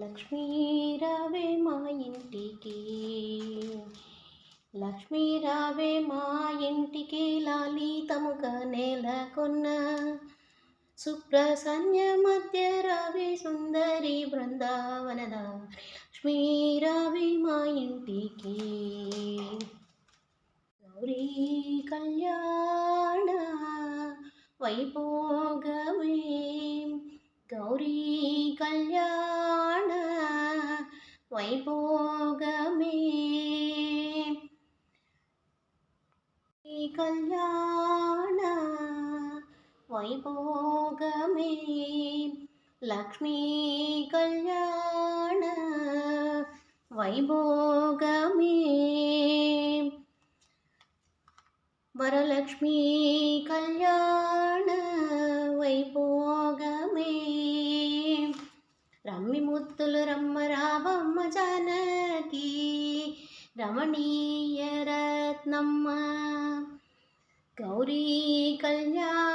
లక్ష్మీ రావే మా ఇంటికి. లక్ష్మీ రావే మా ఇంటికి లాలితముగా నెలకొన్న సుప్రసన్య మధ్య రావే సుందరి బృందావనద. లక్ష్మీ రావే మా ఇంటికి. గౌరీ కళ్యాణ వైభోగమే கௌரி கல்யாண வைபோகமே. கல்யாண வைபோகமே. லக்ஷ்மி கல்யாண வைபோகமே. வரலக்ஷ்மி கல்யாண రమ్మి ముత్తులు రమ్మ రావమ్మ జానకి రమణీయ రత్నమ్మ గౌరీ కళ్యాణ